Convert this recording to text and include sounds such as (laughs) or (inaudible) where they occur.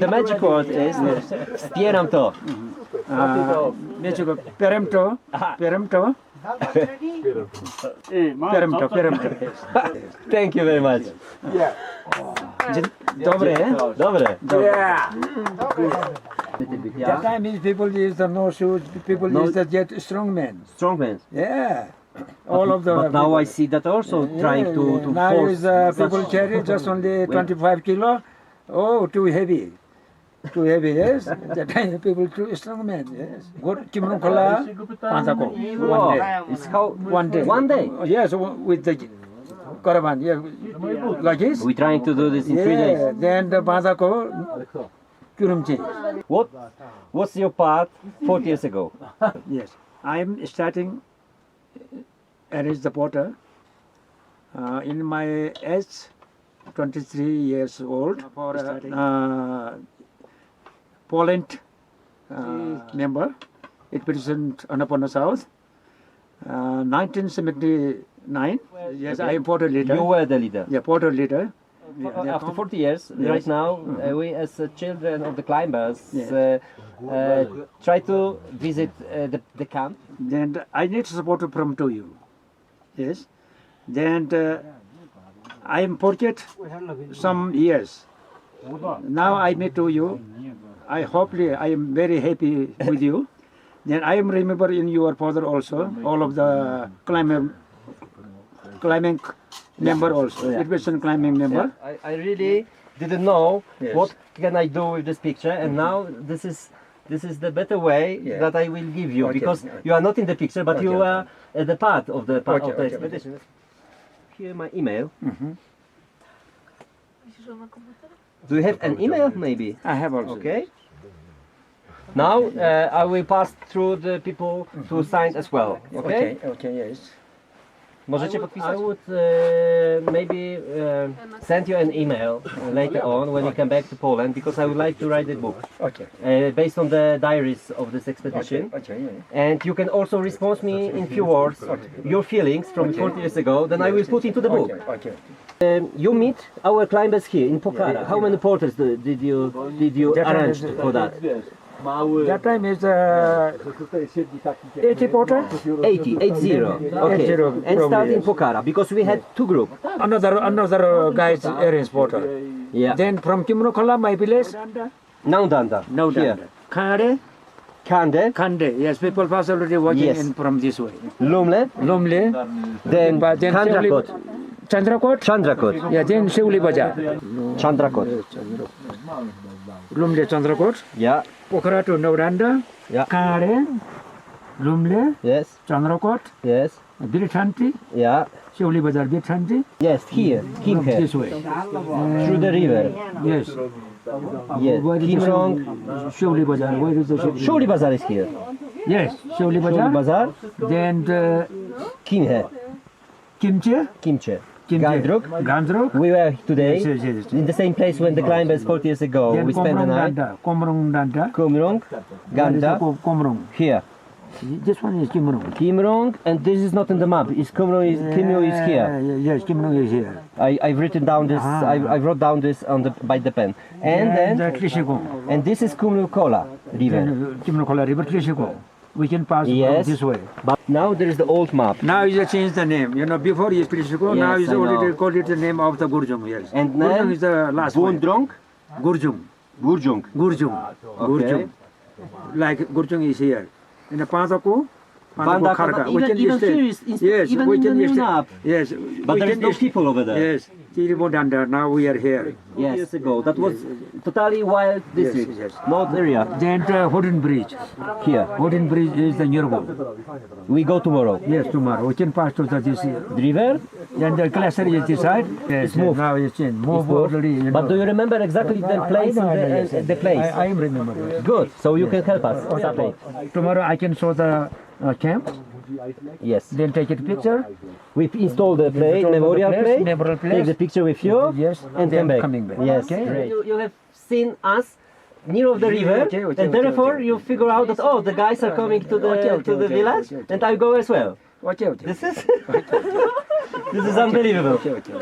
The magic word is uh, wspieram to. Uh, Wiecie go, perem to, perem to. (laughs) Eh, perem to, perem to. (laughs) Thank you very much. Dobre, eh? Dobre. Yeah. That time is people use the no shoes, people use the yet strong men. Strong men. Yeah. all but, of the. But now. I see that also yeah, trying to, to now force. Now is uh, people carry just only 25 kilo. Oh, too heavy. Too heavy, yes. That time people too strong men, yes. Good kimono kola, pansako. One day. It's how One day. One day. Yes, with the caravan, yeah, like this. We're trying to do this in three Yeah, days. then the pansako, kurumchi. What what's your part 40 years ago? (laughs) Yes, I am starting as the porter. Uh, in my age, 23 years old, for uh, Poland uh, member, it present Annapurna South. Uh, 1979, yes, I am porter leader. You were the leader. yeah, porter leader. Uh, After 40 years, right now, uh, we as uh, children of the climbers Yes. uh, uh, try to visit uh, the, the camp. then I need support from to you. Yes. Then uh, I am forget some years. Now I meet to you. I hopefully I am very happy with you. (laughs) Then I am remember in your father also all of the climbing climbing member also. Yeah. Education climbing member. I, I really didn't know Yes. what can I do with this picture, and now this is this is the better way Yeah. that I will give you Okay, because okay. you are not in the picture, but you are uh, the part of the part Okay, of the okay, okay. expedition. Here my email. Mhm. Do you have an email maybe? I have also. Okay. Now uh, I will pass through the people to sign as well. Okay. Okay. Okay. Yes. Możecie podpisać? I would uh, maybe uh, send you an email later on when you come back to Poland because I would like to write a book Okay. uh, based on the diaries of this expedition. Okay. yeah. And you can also respond me in few words your feelings from 40 years ago. Then I will put into the book. Okay. Okay. Um, you meet our climbers here in Pokhara. How many porters do- did you did you That arrange is- for that? That time is uh, 80 porter. 80, 80. Okay. 80 And start in. Pokhara because we had two groups. Another another guys arrange porter. Yeah. Then from Kimrokola, my village, Naundanda. no Here. Kare, Kande, Kande. Yes, people pass already walking Yes. in from this way. Lumle, Lumle, then but then Chandrakot. Chandrakot. Chandrakot. Yeah, then Shivli Bazaar. Chandrakot. Lumle, Chandrakot. Yeah. Pokhara to Nauranda. Yeah. Kare, Lumle, Yes. Chandrakot, Yes. Birthanti, Yeah. Shivli Bazaar, Birthanti. Yes. Here. Kim here. This way. Through the river. Yes. Yes. Where is the Kimrong. Shivli Bazaar? Where is the Shivli? Shuri Bazaar is here. Yes, Shivli Shuri Bazaar. Bazaar. Then uh, Kimhe. Kimche, Kimche. Kimche, Gandruk. Gandruk. We were today Yes, yes, yes. in the same place when the climbers 40 years ago. Then We spent the night. Danda, Komrong Danda. Kumrong. Where is the Ganda. Ko- Komrong. Here. This one is Kimrong. Kimrong. And this is not in the map. Is Kumrong is is here. Yeah, Yes, Kimrong is here. I, I've written down this. Ah. I, I wrote down this on the by the pen. And And then and this is Kumru Kola river. Uh, Kimrong River Trishikong. We can pass Yes. this way. But now there is the old map. Now you change the name. You know, before Trishikong, now Yes, is I already called it the name of the Gurjum. Yes. And Gurjum is the last one. Bundrong, Gurjum. Gurjung. Gurjum. Ah, Gurjum. Like Gurjung is here. In the Pandako, Pandako, Pandako Kharga. but even- even here is- yes, even we in the can new map. Yes. But we there is no people over there. Yes. Tiribodanda, now we are here. Yes. Years ago, that was totally wild district. yes. North area. Then the Wooden Bridge. Here. Wooden Bridge is the Nirgo. We go tomorrow. Yes, tomorrow. We can pass to the this river. Then the cluster is this side. Yes, moved. Now it's in. Move It's moved. already. You But do you remember exactly the place and the, and the place? I, I remember. Good. So you can help us. Saturday. Tomorrow I can show the uh, camp. Yes. Then take a picture. We've installed the plate, Install the memorial place, plate. memorial Take the picture with you. Yes, And then come back. coming back. Yes. Okay. Great. You, you have seen us near of the river, okay, okay, and okay, therefore okay. you figure out that oh, the guys are coming to the Okay, okay, to the okay, village, okay, okay. and I go as well. Okay, okay. This is (laughs) this is unbelievable. Okay, okay.